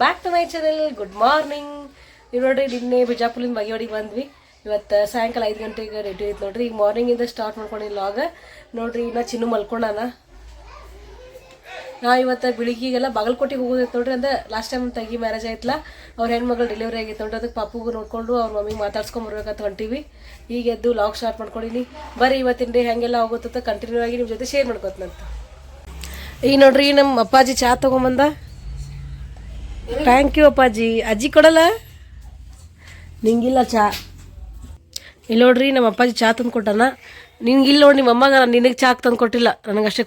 Back to my channel good morning ನೀವು ನೋಡ್ರಿ, ನಿನ್ನೆ ಬಿಜಾಪುರದಿಂದ ಮಗಿಯೋಡಿಗೆ ಬಂದ್ವಿ. ಇವತ್ತು ಸಾಯಂಕಾಲ ಐದು ಗಂಟೆಗೆ ರೆಡಿ ಐತೆ ನೋಡ್ರಿ. ಈಗ ಮಾರ್ನಿಂಗಿಂದ ಸ್ಟಾರ್ಟ್ ಮಾಡ್ಕೊಂಡಿಲ್ಲ ಲಾಗ ನೋಡ್ರಿ, ಇನ್ನ ಚಿನ್ನು ಮಲ್ಕೊಂಡಾನ. ನಾ ಇವತ್ತು ಬೆಳಿಗ್ಗೆಗೆಲ್ಲ ಬಾಗಲಕೋಟೆಗೆ ಹೋಗೋದೈತೆ ನೋಡ್ರಿ, ಅಂದ್ರೆ ಲಾಸ್ಟ್ ಟೈಮ್ ತಂಗಿ ಮ್ಯಾರೇಜ್ ಆಯ್ತಲ್ಲ, ಅವ್ರ ಹೆಣ್ಮಗಳು ಡೆಲಿವರಿ ಆಗಿತ್ತು ನೋಡ್ರಿ. ಅದಕ್ಕೆ ಪಾಪುಗೂ ನೋಡಿಕೊಂಡು ಅವ್ರ ಮಮ್ಮಿಗೆ ಮಾತಾಡ್ಸ್ಕೊಂಡ್ ಬರ್ಬೇಕಂತ ಹೊಂಟೀವಿ. ಈಗ ಎದ್ದು ಲಾಗ್ ಸ್ಟಾರ್ಟ್ ಮಾಡ್ಕೊಂಡಿನಿ. ಬರ್ರಿ, ಇವತ್ತಿನ ಡೇ ಹೆಂಗೆಲ್ಲ ಹೋಗುತ್ತ ಕಂಟಿನ್ಯೂ ಆಗಿ ನಿಮ್ಮ ಜೊತೆ ಶೇರ್ ಮಾಡ್ಕೋತನಂತ. ಈಗ ನೋಡ್ರಿ, ನಮ್ಮ ಅಪ್ಪಾಜಿ ಚಾ ತಗೊಂಬಂದ. ಥ್ಯಾಂಕ್ ಯು ಅಪ್ಪಾಜಿ. ಅಜ್ಜಿ ಕೊಡಲ್ಲ? ನಿಂಗಿಲ್ಲ ಚಾ. ಇಲ್ಲಿ ನೋಡ್ರಿ ನಮ್ಮ ಅಪ್ಪಾಜಿ ಚಾ ತಂದು ಕೊಟ್ಟಾನ ನಿಂಗಿಲ್ಲ ನೋಡಿ ನಿಮ್ಮ ಅಮ್ಮಗ ನಿನಗೆ ಚಾ ತಂದು ಕೊಟ್ಟಿಲ್ಲ ನನಗೆ ಅಷ್ಟೇ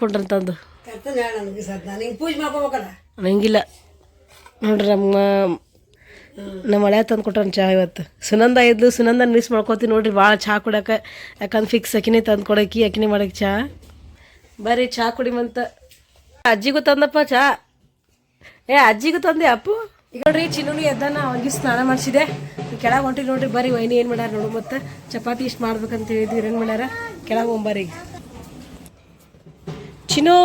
ಪೂಜೆ ಮಾಡ್ಕೋಬೇಕಲ್ಲ? ನಂಗಿಲ್ಲ. ನೋಡ್ರಿ ನಮ್ಮ ನಮ್ಮ ಹಳೆ ತಂದು ಕೊಟ್ಟಾನ ಚಾ ಇವತ್ತು. ಸುನಂದ ಇದ್ಲು ಸುನಂದ ಮಿಸ್ ಮಾಡ್ಕೋತೀನಿ ನೋಡ್ರಿ ಭಾಳ ಚಾ ಕುಡಕ್ಕೆ ಯಾಕಂದ್ರೆ ಫಿಕ್ಸ್ ಅಕಿನೇ ತಂದು ಕೊಡಕಿ ಅಕ್ಕಿನಿ ಮಾಡಕ್ಕೆ ಚಾ. ಬರ್ರಿ ಚಾ ಕುಡಿಮಂತ. ಅಜ್ಜಿಗೂ ತಂದಪ್ಪ ಚಾ. ಏ, ಅಜ್ಜಿಗೂ ತಂದೆ, ಅಪ್ಪು? ಈಗ ನೋಡ್ರಿ ಚಿನ್ನು ಎದ್ದಾನ ಅವ್ನಿಗೆ ಸ್ನಾನ ಮಾಡಿಸಿದೆ. ಕೆಳಗೆ ಹೊಂಟಿ ನೋಡ್ರಿ, ಬರಿ ವೈನಿ ಏನು ಮಾಡ್ಯಾರ ನೋಡು ಮತ್ತೆ. ಚಪಾತಿ ಇಷ್ಟು ಮಾಡ್ಬೇಕಂತ ಹೇಳಿದ್ವಿ ಏನು ಮಾಡ್ಯಾರ? ಕೆಳಗೆ ಒಂಬರಿ ಚಿನ್ನು,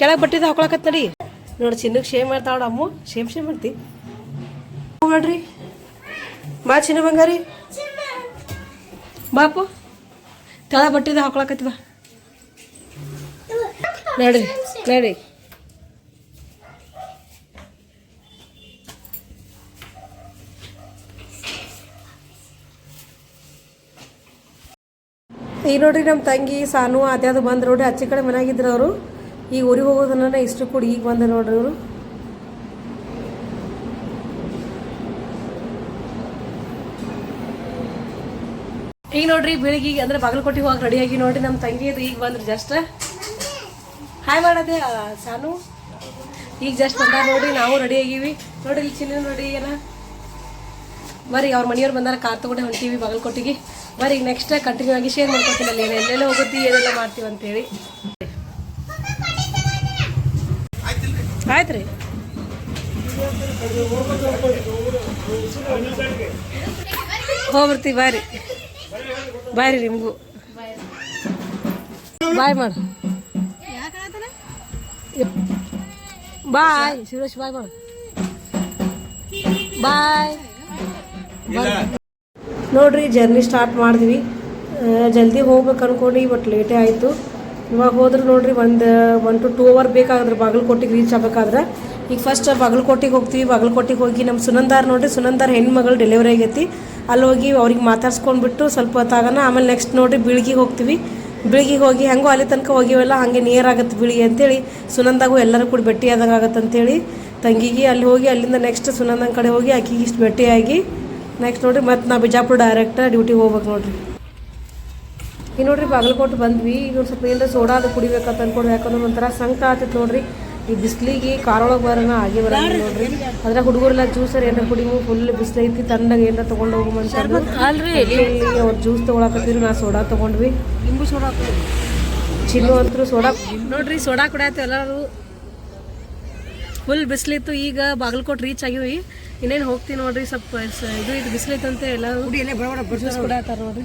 ಕೆಳಗೆ ಬಟ್ಟಿದ ಹಾಕೊಳಕತ್ ನಡಿ. ನೋಡಿ ಚಿನ್ನಕ್ಕೆ ಶೇಮ್ ಮಾಡ್ತಾವಡ ಅಮ್ಮು. ಶೇಮ್ ಶೇಮ್ ಮಾಡ್ತಿ. ನೋಡ್ರಿ. ಬಾ ಚಿನ್ನ ಬಂಗಾರಿ. ಬಾಪು ತಳ ಬಟ್ಟಿದ ಬಾ. ನಡ್ರಿ ಈಗ ನೋಡ್ರಿ ನಮ್ಮ ತಂಗಿ ಸಾನು ಅದ್ಯಾವುದು ಬಂದು ನೋಡ್ರಿ ಅಚ್ಚಿ ಕಡೆ ಮನೆಯಾಗಿದ್ರು ಅವರು. ಈಗ ಊರಿಗೆ ಹೋಗೋದನ್ನ ಇಷ್ಟು ಕೂಡ ಈಗ ಬಂದ ನೋಡ್ರಿ ಅವರು ಈಗ ನೋಡ್ರಿ ಬೆಳಿಗ್ಗೆ ಅಂದ್ರೆ ಬಾಗಲಕೋಟೆಗೆ ಹೋಗಿ ರೆಡಿಯಾಗಿ ನೋಡ್ರಿ ನಮ್ಮ ತಂಗಿ ಅದು ಈಗ ಬಂದ್ರಿ ಜಸ್ಟ್ ಹಾಯ್ ಮಾಡದೆ ಸಾನು. ಈಗ ಜಸ್ಟ್ ಬಂದ ನೋಡ್ರಿ, ನಾವು ರೆಡಿ ಆಗಿವಿ. ನೋಡ್ರಿ ಇಲ್ಲಿ ಚಿನ್ನ ನೋಡಿ ಏನ ಬರ್ರಿ, ಅವ್ರ ಮನೆಯವ್ರು ಬಂದಾರ, ಕಾರ್ ತಗೊಂಡೆ ಹೊಂಟೀವಿ ಬಾಗಲಕೋಟೆಗೆ ಬರೀ ನೆಕ್ಸ್ಟ್ ಕಂಟಿನ್ಯೂ ಆಗಿ ಶೇರ್ ಮಾಡ್ಕೊತೀನಿ ಅಲ್ಲಿ. ಎಲ್ಲೆಲ್ಲ ಹೋಗುತ್ತಿ ಏನೆಲ್ಲ ಮಾಡ್ತೀವಿ ಅಂತೇಳಿ ಆಯ್ತು ರೀ ಹೋಗ್ಬಿಡ್ತೀವಿ ಬಾರಿ. ಬಾರಿ ನಿಮಗೂ. ಬಾಯ್ ಮಾಡು. ಬಾಯ್ ಸುರೇಶ್ ಬಾಯ್ ಮಾಡು. ಬಾಯ್. ನೋಡ್ರಿ ಜರ್ನಿ ಸ್ಟಾರ್ಟ್ ಮಾಡಿದ್ವಿ. ಜಲ್ದಿ ಹೋಗ್ಬೇಕು ಅನ್ಕೊಂಡು ಬಟ್ ಲೇಟೇ ಆಯಿತು. ಇವಾಗ ಹೋದ್ರೆ ನೋಡ್ರಿ, ಒಂದು ಒನ್ ಟು ಟೂ ಅವರ್ ಬೇಕಾದ್ರೆ ಬಾಗಲಕೋಟೆಗೆ ರೀಚ್ ಆಗ್ಬೇಕಾದ್ರೆ. ಈಗ ಫಸ್ಟ್ ಬಾಗಲಕೋಟೆಗೆ ಹೋಗ್ತೀವಿ. ಬಾಗಲಕೋಟೆಗೆ ಹೋಗಿ ನಮ್ಮ ಸುನಂದಾರ್ ನೋಡ್ರಿ, ಸುನಂದಾರ್ ಹೆಣ್ಮಗಳು ಡೆಲಿವರಿ ಆಗೈತಿ. ಅಲ್ಲಿ ಹೋಗಿ ಅವ್ರಿಗೆ ಮಾತಾಡ್ಸ್ಕೊಂಡ್ಬಿಟ್ಟು ಸ್ವಲ್ಪ ಹೊತ್ತಾಗನ, ಆಮೇಲೆ ನೆಕ್ಸ್ಟ್ ನೋಡ್ರಿ ಬೀಳ್ಗಿಗೆ ಹೋಗ್ತೀವಿ. ಬೀಳ್ಗಿಗೆ ಹೋಗಿ ಹೆಂಗೋ ಅಲ್ಲಿ ತನಕ ಹೋಗಿವಲ್ಲ, ಹಾಗೆ ನಿಯರ್ ಬಿಳಿ ಬೀಳಿಗೆ ಅಂತೇಳಿ ಸುನಂದಾಗೂ ಎಲ್ಲರೂ ಕೂಡ ಭೇಟಿ ಆದಂಗೆ ಆಗತ್ತೆ ಅಂತೇಳಿ ತಂಗಿಗೆ ಅಲ್ಲಿ ಹೋಗಿ ಅಲ್ಲಿಂದ ನೆಕ್ಸ್ಟ್ ಸುನಂದನ ಕಡೆ ಹೋಗಿ ಆಕಿಗೆ ಇಷ್ಟು ಭೇಟಿಯಾಗಿ ನೆಕ್ಸ್ಟ್ ನೋಡ್ರಿ ಮತ್ತೆ ನಾ ಬಿಜಾಪುರ ಡೈರೆಕ್ಟ್ ಡ್ಯೂಟಿಗೆ ಹೋಗ್ಬೇಕು ನೋಡ್ರಿ. ಈಗ ನೋಡ್ರಿ ಬಾಗಲಕೋಟೆ ಬಂದ್ವಿ ಈಗ ಸ್ವಲ್ಪ ಏನಾರ ಸೋಡಾ ಅದು ಕುಡಿಬೇಕಂತ ಅನ್ಕೊಂಡು ಯಾಕಂದ್ರೆ ಒಂಥರ ಸಂಕ ಆಗ್ತೈತೆ ನೋಡ್ರಿ. ಈ ಬಿಸ್ಲಿಗೆ ಕಾರೊಳಗೆ ಬರೋಣ ಆಗಿ ಬರೋಣ ನೋಡ್ರಿ. ಅದ್ರ ಹುಡುಗರೆಲ್ಲ ಜ್ಯೂಸರ್ ಏನಾರ ಕುಡಿಮು ಫುಲ್ ಬಿಸಿಲೈತಿ ತಣ್ಣಗೆ ಏನಾರ ತೊಗೊಂಡು ಅಲ್ರಿ ಅವ್ರು ಜ್ಯೂಸ್ ತೊಗೊಳಕತ್ತಿದ್ರು ನಾ ಸೋಡಾ ತೊಗೊಂಡ್ವಿ. ನಿಂಬು ಸೋಡಾ ಚಿನ್ನು ಅಂತೂ ಸೋಡಾ ನೋಡ್ರಿ ಸೋಡಾ ಕುಡಿಯತ್ತೆ ಎಲ್ಲರೂ. ಫುಲ್ ಬಿಸಿಲಿತ್ತು ಈಗ ಬಾಗಲಕೋಟೆ ರೀಚ್ ಆಗಿವಿ. ಇನ್ನೇನು ಹೋಗ್ತೀವಿ ನೋಡ್ರಿ ಸ್ವಲ್ಪ ಇದು ಇದು ಬಿಸಿಲಿತ್ತಂತೆ ಎಲ್ಲ ಜ್ಯೂಸ್ ಕುಡಿಯತ್ತಾರ ನೋಡ್ರಿ.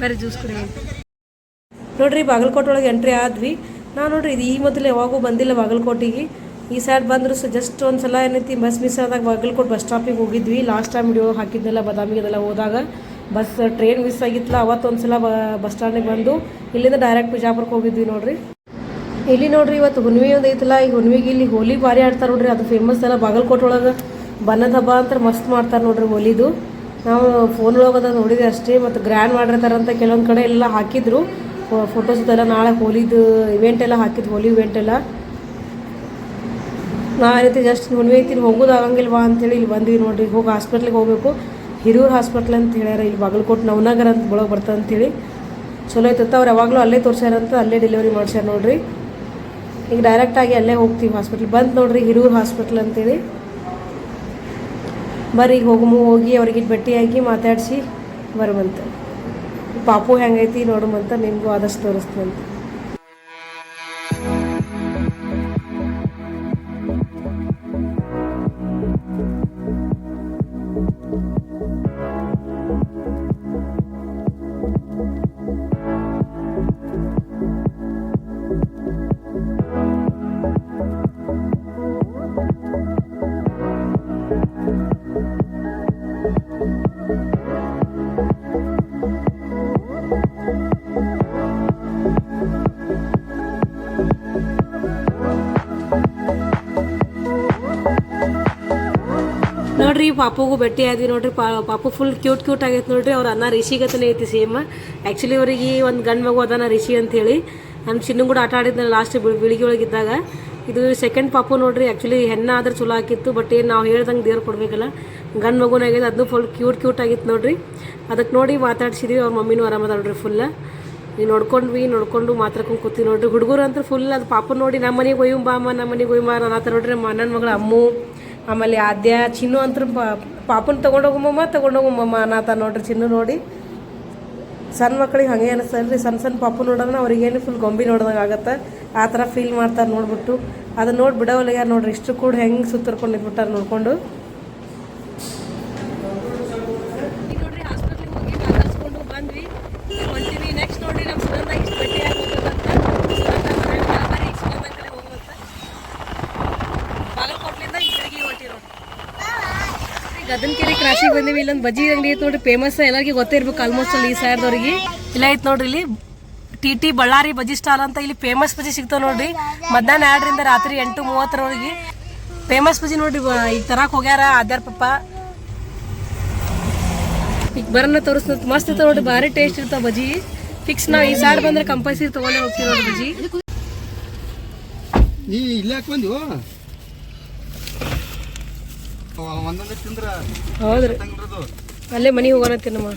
ಬೇರೆ ಜ್ಯೂಸ್ ಕುಡಿ ನೋಡ್ರಿ ಬಾಗಲಕೋಟೆ ಒಳಗೆ ಎಂಟ್ರಿ ಆದ್ವಿ. ನಾ ನೋಡ್ರಿ ಇದು ಈ ಮೊದಲು ಯಾವಾಗೂ ಬಂದಿಲ್ಲ ಬಾಗಲಕೋಟಿಗೆ. ಈ ಸೈಡ್ ಬಂದರೂ ಸಹ ಜಸ್ಟ್ ಒಂದು ಸಲ ಏನೈತಿ ಬಸ್ ಮಿಸ್ ಆದಾಗ ಬಾಗಲಕೋಟೆ ಬಸ್ ಸ್ಟಾಪಿಗೆ ಹೋಗಿದ್ವಿ. ಲಾಸ್ಟ್ ಟೈಮ್ ವಿಡಿಯೋ ಹಾಕಿದ್ದೆಲ್ಲ ಬದಾಮಿಗೆ ಅದೆಲ್ಲ ಹೋದಾಗ ಬಸ್ ಟ್ರೈನ್ ಮಿಸ್ ಆಗಿತ್ತಲ್ಲ ಅವತ್ತೊಂದು ಸಲ ಬಸ್ ಸ್ಟ್ಯಾಂಡಿಗೆ ಬಂದು ಇಲ್ಲಿಂದ ಡೈರೆಕ್ಟ್ ಬಿಜಾಪುರಕ್ಕೆ ಹೋಗಿದ್ವಿ ನೋಡ್ರಿ. ಇಲ್ಲಿ ನೋಡ್ರಿ ಇವತ್ತು ಹುಣ್ಮಿ ಒಂದು ಐತಲ್ಲ, ಈ ಹುಣ್ವಿಗೆ ಇಲ್ಲಿ ಹೋಲಿ ಭಾರಿ ಆಡ್ತಾರೆ ನೋಡ್ರಿ, ಅದು ಫೇಮಸ್ ಎಲ್ಲ ಬಾಗಲಕೋಟೆ ಒಳಗೆ. ಬನ್ನದ ಹಬ್ಬ ಅಂತ ಮಸ್ತ್ ಮಾಡ್ತಾರೆ ನೋಡ್ರಿ ಹೋಲಿದು ನಾವು ಫೋನ್ ಒಳಗೆ ನೋಡಿದೆ ಅಷ್ಟೇ, ಮತ್ತು ಗ್ರ್ಯಾಂಡ್ ಮಾಡಿರ್ತಾರಂತ ಕೆಲವೊಂದು ಕಡೆ ಎಲ್ಲ ಹಾಕಿದ್ರು. ಫೋಟೋಸ್ ಎಲ್ಲ ನಾಳೆ ಹೋಲಿದು ಇವೆಂಟ್ ಎಲ್ಲ ಹಾಕಿದ್ರು ಹೋಲಿ ಇವೆಂಟ್ ಎಲ್ಲ. ನಾ ಏನೈತಿ ಜಸ್ಟ್ ಹುಣ್ಮಿ ಐತಿ ಹೋಗೋದು ಆಗಂಗಿಲ್ವಾ ಅಂತೇಳಿ ಇಲ್ಲಿ ಬಂದ್ವಿ ನೋಡ್ರಿ. ಹೋಗಿ ಹಾಸ್ಪಿಟ್ಲಿಗೆ ಹೋಗ್ಬೇಕು. ಹಿರಿಯೂರು ಹಾಸ್ಪಿಟ್ಲ್ ಅಂತ ಹೇಳ್ಯಾರ ಇಲ್ಲಿ ಬಾಗಲಕೋಟೆ, ನವನಗರ ಅಂತ ಒಳಗೆ ಬರ್ತದೆ ಅಂತೇಳಿ ಚಲೋ ಐತತ್ತ ಅವ್ರು ಯಾವಾಗಲೂ ಅಲ್ಲೇ ತೋರ್ಸ್ಯಾರಂತ, ಅಲ್ಲೇ ಡೆಲಿವರಿ ಮಾಡ್ಸ್ಯಾರ ನೋಡ್ರಿ. ಈಗ ಡೈರೆಕ್ಟಾಗಿ ಅಲ್ಲೇ ಹೋಗ್ತೀವಿ ಹಾಸ್ಪಿಟ್ಲ್ ಬಂದು ನೋಡ್ರಿ ಹಿರಿಯೂರು ಹಾಸ್ಪಿಟ್ಲ್ ಅಂತೇಳಿ ಬರ್ರಿ ಈಗ ಹೋಗಮು ಹೋಗಿ ಅವ್ರಿಗೆ ಭೇಟಿಯಾಗಿ ಮಾತಾಡಿಸಿ ಬರುವಂತ. ಪಾಪು ಹೆಂಗೈತಿ ನೋಡುಮಂತ ನಿಮಗೂ ಆದಷ್ಟು ತೋರಿಸ್ತಂತ ಪಾಪುಗೂ ಭೇಟಿ ಆದ್ವಿ ನೋಡ್ರಿ. ಪಾಪು ಫುಲ್ ಕ್ಯೂಟ್ ಕ್ಯೂಟ್ ಆಗೈತೆ ನೋಡ್ರಿ. ಅವ್ರ ಅನ್ನ ರಿಷಿಗತನೇ ಐತಿ ಸೇಮ್ ಆ್ಯಕ್ಚುಲಿ ಅವ್ರಿಗೆ ಒಂದು ಗಂಡು ಮಗು ಅದಾನ ರಿಷಿ ಅಂತೇಳಿ. ನಮ್ಮ ಚಿನ್ನು ಕೂಡ ಆಟ ಆಡಿದ್ನ ಲಾಸ್ಟ್ ಬಿಳಿಗೆ ಒಳಗಿದ್ದಾಗ. ಇದು ಸೆಕೆಂಡ್ ಪಾಪು ನೋಡ್ರಿ. ಆ್ಯಕ್ಚುಲಿ ಹೆಣ್ಣ ಆದ್ರೆ ಚಲೋ ಆಗಿತ್ತು ಬಟ್ ಏನು ನಾವು ಹೇಳ್ದಂಗೆ ದೇವ್ರು ಕೊಡಬೇಕಲ್ಲ. ಗಂಡು ಮಗುನಾಗಿದೆ ಅದನ್ನು ಫುಲ್ ಕ್ಯೂಟ್ ಕ್ಯೂಟ್ ಆಗಿತ್ತು ನೋಡ್ರಿ. ಅದಕ್ಕೆ ನೋಡಿ ಮಾತಾಡ್ಸಿದ್ವಿ, ಅವ್ರ ಮಮ್ಮಿನೂ ಆರಾಮದ ನೋಡ್ರಿ ಫುಲ್ಲ ನೀವು ನೋಡ್ಕೊಂಡ್ವಿ, ನೋಡ್ಕೊಂಡು ಮಾತಾಡ್ಕೊಂಡು ಕೂತೀವಿ ನೋಡ್ರಿ. ಹುಡುಗರು ಅಂತೂ ಫುಲ್ ಅದು ಪಾಪ ನೋಡಿ ನಮ್ಮ ಮನೆಗೆ ಒಯ್ಯು ಬಾಮ್ಮ ನಮ್ಮ ಮನೆಗೆ ಒಯ್ಯು ಬಾ ಅನ್ನತ್ತ ನೋಡ್ರಿ ನಮ್ಮ ಅಣ್ಣನ ಮಗಳು ಅಮ್ಮು. ಆಮೇಲೆ ಆದ್ಯ ಚಿನ್ನು ಅಂತ ಪಾಪನ ತೊಗೊಂಡೋಗಮ್ಮಮ್ಮ ತೊಗೊಂಡೋಗಮ್ಮಮ್ಮ ಅನ್ನತ್ತ ನೋಡ್ರಿ ಚಿನ್ನು ನೋಡಿ. ಸಣ್ಣ ಮಕ್ಳಿಗೆ ಹಾಗೆ ಅನಿಸ್ತಲ್ರಿ ಸಣ್ಣ ಸಣ್ಣ ಪಾಪು ನೋಡಿದ್ರೆ ಅವ್ರಿಗೇನು ಫುಲ್ ಗೊಂಬಿ ನೋಡ್ದಂಗೆ ಆಗತ್ತೆ. ಆ ಥರ ಫೀಲ್ ಮಾಡ್ತಾರೆ ನೋಡ್ಬಿಟ್ಟು. ಅದನ್ನ ನೋಡಿ ಬಿಡೋವಲ್ಲ ನೋಡ್ರಿ, ಇಷ್ಟು ಕೂಡ ಹೆಂಗೆ ಸುತ್ತರ್ಕೊಂಡು ಇದ್ಬಿಟ್ಟಾರೆ ನೋಡ್ಕೊಂಡು ನೋಡ್ರಿ ಹಾಸ್ಪಿಟ್ಲಿಗೆ ಹೋಗಿ ಮಾತಾಡ್ಸ್ಕೊಂಡು ಬಂದ್ವಿ ಹೊಂಟಿವಿ ನೆಕ್ಸ್ಟ್ ನೋಡ್ರಿ ನಮ್ಮ ಸುಗಂಧ ಇಷ್ಟು ಭೇಟಿ ಆಗ್ಬೇಕಂತ ಬರೀ ಸುಗಂಧ ಕಡೆ ಹೋಗುವಂತ ಬಾಗಲಕೋಟ್ಲಿಂದ ಇಲ್ಲಿಗೆ ಹೊಂಟಿರೋ ಗದನಕೆರೆ ಕ್ರಾಸಿಗೆ ಬಂದೀವಿ. ಇಲ್ಲೊಂದು ಬಜ್ಜಿ ಅಂಗಡಿ ಐತೆ ನೋಡ್ರಿ. ಫೇಮಸ್ ಎಲ್ಲರಿಗೂ ಗೊತ್ತಿರ್ಬೇಕು ಆಲ್ಮೋಸ್ಟ್ ಅಲ್ಲಿ ಈ ಸೈಡ್ದವ್ರಿಗೆ ಇಲ್ಲ ಐತೆ ನೋಡ್ರಿ ಇಲ್ಲಿ T T Ballari bajji stall ಅಂತ ಇಲ್ಲಿ ಫೇಮಸ್ ಬಜ್ಜಿ ಸಿಗ್ತಾವ ನೋಡ್ರಿ. ಮಧ್ಯಾಹ್ನ ಎರಡರಿಂದ ರಾತ್ರಿ ಎಂಟು ಮೂವತ್ತರವರೆಗೆ ಫೇಮಸ್ ಬಜ್ಜಿ ನೋಡ್ರಿ. ಈಗ ತರಕ್ ಹೋಗ್ಯಾರ ಆದ್ಯಾರ ಪಪ್ಪ ಈಗ ಬರನ್ನ ತೋರಿಸ್ ಮಸ್ತ್ ಇರ್ತಾವ ನೋಡ್ರಿ. ಭಾರಿ ಟೇಸ್ಟ್ ಇರ್ತಾವ ಬಜ್ಜಿ ಫಿಕ್ಸ್ ನಾವು ಈ ಸೈಡ್ ಬಂದ್ರೆ ಕಂಪಲ್ಸರಿ ತಗೊಂಡೇ ಹೋಗ್ತೀವಿ ನೋಡ್ರಿ ಬಜ್ಜಿ ನೀ ಇಲ್ಲೇ ಯಾಕೆ ಬಂದಿವು ಒಂದೊಂದೇ ತಿಂದ್ರ ಹೌದ್ರಿ. ಅಲ್ಲೇ ಮನೆಗೆ ಹೋಗೋಣ ನಮ್ಮ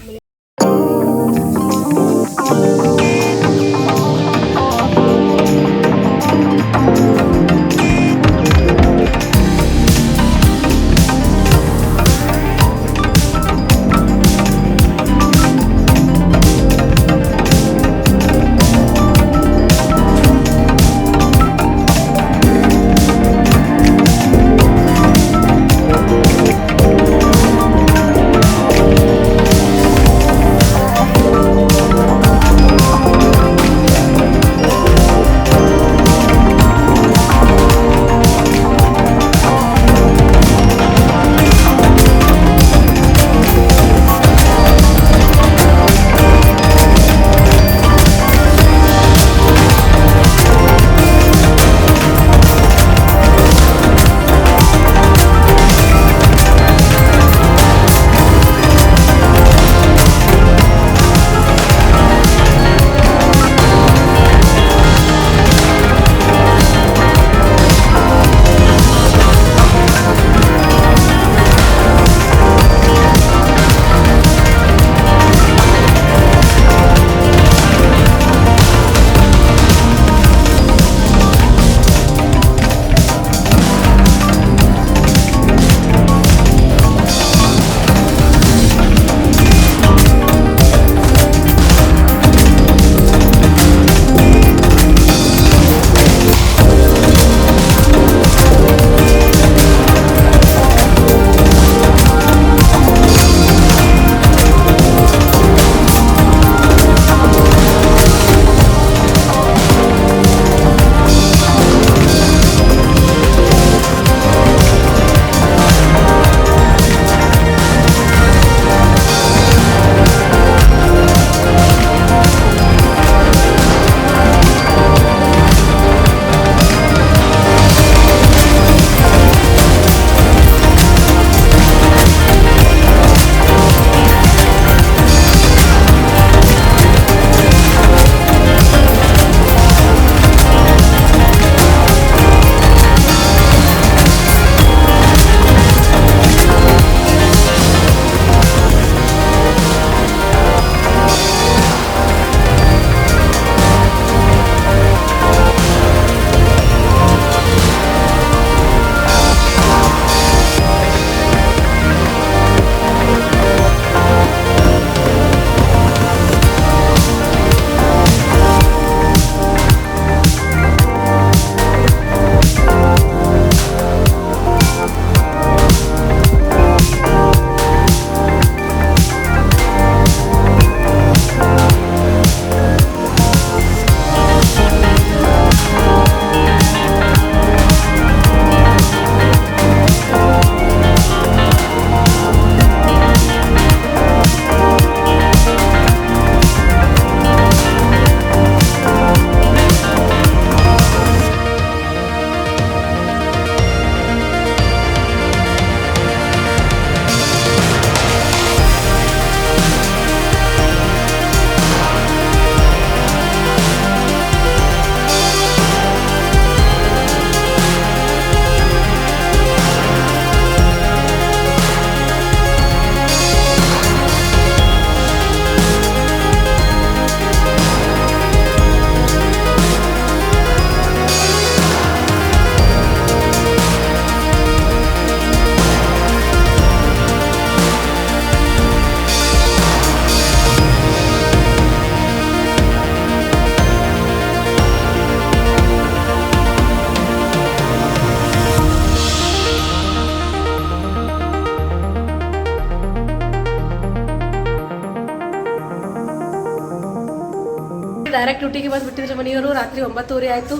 ಡೈರೆಕ್ಟ್ ಡ್ಯೂಟಿಗೆ ಬಂದು ಬಿಟ್ಟಿದ್ರು ಮನೆಯವರು. ರಾತ್ರಿ ಒಂಬತ್ತುವರೆ ಆಯಿತು.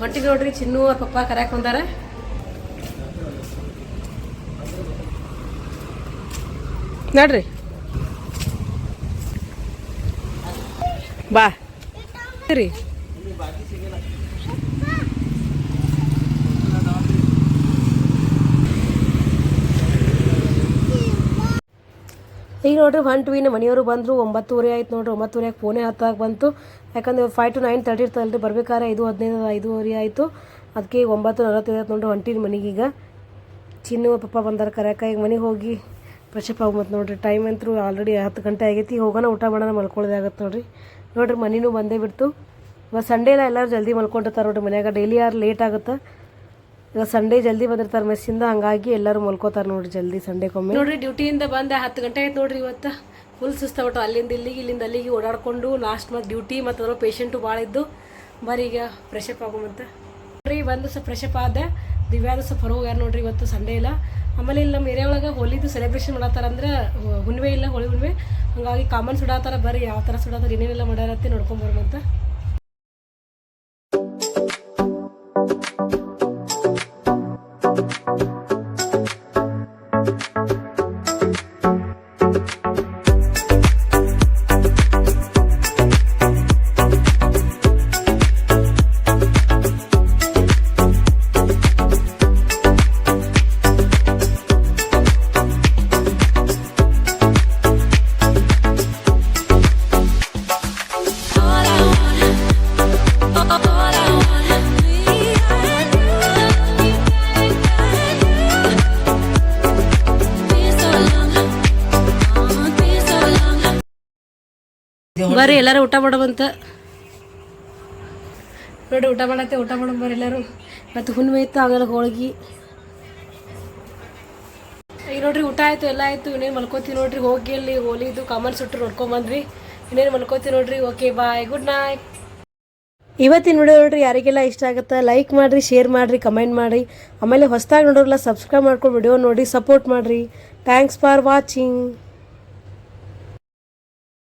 ಹೊಂಟಿಗೆ ನೋಡ್ರಿ, ಚಿನ್ನು ಅವ್ರ ಪಪ್ಪ ಕರ್ಯಾಕ್ ಬಂದಾರೆ. ನೋಡ್ರಿ. ಬಾ. ರೀ ಈಗ ನೋಡ್ರಿ ಹೊಂಟ್ವಿ ನಮ್ಮ ಮನೆಯವರು ಬಂದರು, ಒಂಬತ್ತುವರೆ ಆಯ್ತು ನೋಡ್ರಿ ಒಂಬತ್ತುವರೆಗೆ ಫೋನೇ ಹತ್ತಾಗ ಬಂತು. ಯಾಕಂದ್ರೆ ಫೈವ್ ಟು ನೈನ್ ತರ್ಟಿ ಇರ್ತಲ್ರಿ ಬರ್ಬೇಕಾದ್ರೆ ಐದು ಹದಿನೈದು, ಐದುವರೆ ಆಯಿತು. ಅದಕ್ಕೆ ಈಗ ಒಂಬತ್ತು ನಲವತ್ತೈದು ನೋಡ್ರಿ ಹೊಂಟೀನಿ ಮನೆಗೆ ಈಗ. ಚಿನ್ನು ಪಪ್ಪ ಬಂದಾರ ಕರ್ಯಾಕ, ಈಗ ಮನೆಗೆ ಹೋಗಿ ಫ್ರೆಶಪ್ ಆಗಿ ಮತ್ತು ನೋಡ್ರಿ. ಟೈಮ್ ಅಂತೂ ಆಲ್ರೆಡಿ ಹತ್ತು ಗಂಟೆ ಆಗೈತಿ, ಹೋಗೋಣ ಊಟ ಮಾಡೋಣ ಮಲ್ಕೊಳ್ಳೋದೇ ಆಗುತ್ತೆ ನೋಡ್ರಿ. ನೋಡ್ರಿ ಮನೆನೂ ಬಂದೇ ಬಿಡ್ತು. ಇವಾಗ ಸಂಡೇ ಎಲ್ಲ ಎಲ್ಲರೂ ಜಲ್ದಿ ಮಲ್ಕೊಂಡಿರ್ತಾರೆ ನೋಡ್ರಿ ಮನ್ಯಾಗ ಡೈಲಿ ಯಾರು ಲೇಟ್ ಆಗುತ್ತೆ? ಈಗ ಸಂಡೇ ಜಲ್ದಿ ಬಂದಿರ್ತಾರೆ ಮೆಸ್ಸಿಂದ ಹಂಗಾಗಿ ಎಲ್ಲರೂ ಮಲ್ಕೋತಾರೆ ನೋಡ್ರಿ ಜಲ್ದಿ ಸಂಡೇಗೊಮ್ಮೆ ನೋಡ್ರಿ ಡ್ಯೂಟಿಯಿಂದ ಬಂದೆ ಹತ್ತು ಗಂಟೆ ಆಯ್ತು ನೋಡ್ರಿ ಇವತ್ತು. ಫುಲ್ ಸುಸ್ತಾಗ್ಬಿಟ್ಟು ಅಲ್ಲಿಂದ ಇಲ್ಲಿಗೆ ಇಲ್ಲಿಂದ ಅಲ್ಲಿಗೆ ಓಡಾಡ್ಕೊಂಡು ಲಾಸ್ಟ್ ಮತ್ತು ಡ್ಯೂಟಿ ಮತ್ತು ಅದ್ರ ಪೇಷಂಟು ಭಾಳ ಇದ್ದು. ಬರೀ ಈಗ ಫ್ರೆಶಪ್ ಆಗೋಮಂತ ನೋಡ್ರಿ ಬಂದು ಸ್ವಲ್ಪ ಫ್ರೆಶಪ್ ಆದ ದಿವ್ಯಾದು ಸ್ವಲ್ಪ ಹೊರ ಹೋಗ್ಯಾರ ನೋಡ್ರಿ ಇವತ್ತು ಸಂಡೇ ಇಲ್ಲ ಆಮೇಲೆ ಇಲ್ಲಿ ನಮ್ಮ ಏರಿಯಾ ಒಳಗೆ ಹೋಲಿದು ಸೆಲೆಬ್ರೇಷನ್ ಮಾಡತ್ತಾರ ಅಂದ್ರೆ, ಹುಣ್ಣಿಮೆ ಇಲ್ಲ, ಹೋಳಿ ಹುಣ್ಣಿಮೆ. ಹಂಗಾಗಿ ಕಾಮನ್ ಸುಡಾತಾರ, ಬರ್ರಿ ಯಾವ ಥರ ಸುಡಾತಾರ ಏನೇನೆಲ್ಲ ಮಾಡ್ಯಾರತ್ತೆ ನೋಡ್ಕೊಂಡ್ ಎಲ್ಲರೂ ಊಟ ಮಾಡೋವಂತ. ನೋಡಿ ಊಟ ಮಾಡತ್ತೆ, ಊಟ ಮಾಡೋ ಬರ್ರಿ ಎಲ್ಲರೂ. ಮತ್ತು ಹುಣ್ಣಿಮೆ ಇತ್ತು, ಆಮೇಲೆ ಹೋಳಿಗೆ. ಈಗ ನೋಡ್ರಿ, ಊಟ ಆಯ್ತು, ಎಲ್ಲ ಆಯ್ತು. ಇನ್ನೇನು ಮಲ್ಕೋತೀವಿ ನೋಡ್ರಿ, ಹೋಗಿ ಅಲ್ಲಿ ಹೋಲಿದು, ಕಾಮನ್ ಸುಟ್ಟು ನೋಡ್ಕೊಂಬಂದ್ವಿ ಇನ್ನೇನು ಮಲ್ಕೋತೀವಿ ನೋಡ್ರಿ, ಓಕೆ, ಬಾಯ್, ಗುಡ್ ನೈಟ್. ಇವತ್ತಿನ ವಿಡಿಯೋ ನೋಡ್ರಿ, ಯಾರಿಗೆಲ್ಲ ಇಷ್ಟ ಆಗುತ್ತೆ ಲೈಕ್ ಮಾಡಿರಿ ಶೇರ್ ಮಾಡಿರಿ ಕಮೆಂಟ್ ಮಾಡಿ ಆಮೇಲೆ ಹೊಸದಾಗಿ ನೋಡೋರೆಲ್ಲ ಸಬ್ಸ್ಕ್ರೈಬ್ ಮಾಡ್ಕೊಂಡು ವಿಡಿಯೋ ನೋಡಿ ಸಪೋರ್ಟ್ ಮಾಡಿರಿ. Thanks for watching